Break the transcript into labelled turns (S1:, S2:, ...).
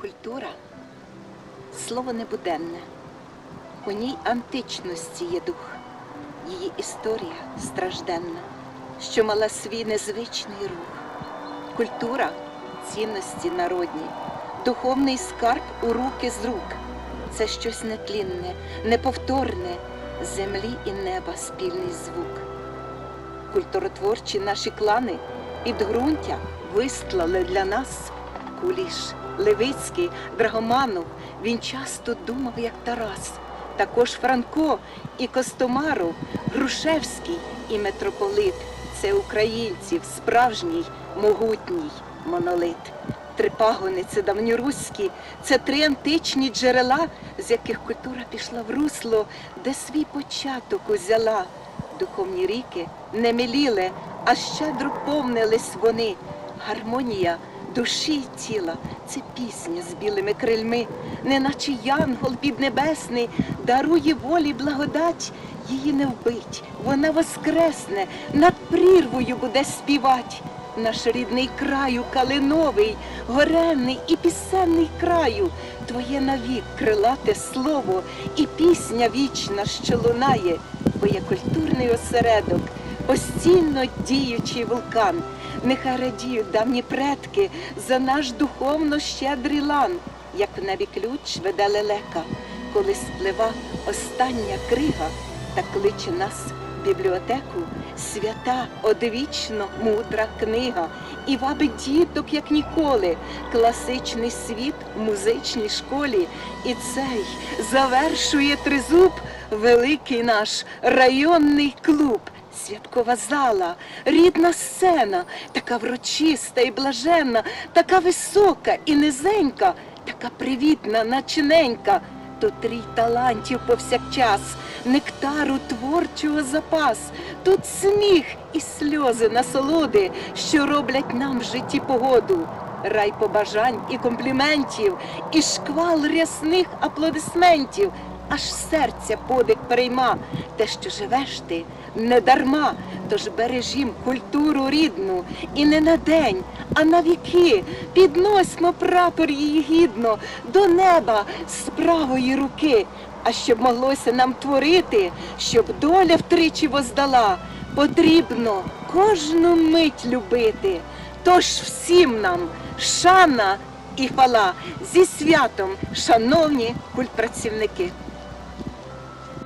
S1: Культура слово небуденне. У ній античності є дух, її історія стражденна, що мала свій незвичний рух. Культура цінності народні, духовний скарб у руки з рук. Це щось нетлінне, неповторне, землі і неба спільний звук. Культуротворчі наші клани підґрунтя вистлали для нас Куліш, Левицький, Драгоманов. Він часто думав, як Тарас. Також Франко і Костомаров, Грушевський і митрополит. Це українців, справжній, могутній монолит. Три пагони це давньоруські, це три античні джерела, з яких культура пішла в русло, де свій початок узяла. Духовні ріки не міліли, а щедро повнились вони. Гармонія душі й тіла це пісня з білими крильми, неначе янгол піднебесний дарує волі благодать, її не вбить, вона воскресне, над прірвою буде співать. Наш рідний краю калиновий, горенний і пісенний краю, Твоє навік крилате слово і пісня вічна, що лунає, бо є культурний осередок, постійно діючий вулкан. Нехай радіють давні предки за наш духовно щедрий лан, як в небі ключ веде лелека, коли сплива остання крига та кличе нас в бібліотеку свята, одвічно мудра книга, і вабить діток, як ніколи, класичний світ в музичній школі. І цей завершує тризуб великий наш районний клуб. Святкова зала, рідна сцена, така врочиста і блаженна, така висока і низенька, така привітна, начиненька. Тут рій талантів повсякчас, нектару творчого запас, тут сміх і сльози насолоди, що роблять нам в житті погоду. Рай побажань і компліментів, і шквал рясних аплодисментів, аж серця подих перейма, те, що живеш ти не дарма, тож бережім культуру рідну, і не на день, а на віки. Підносьмо прапор її гідно до неба з правої руки. А щоб моглося нам творити, щоб доля втричі воздала, потрібно кожну мить любити. Тож всім нам шана і фала зі святом, шановні культпрацівники.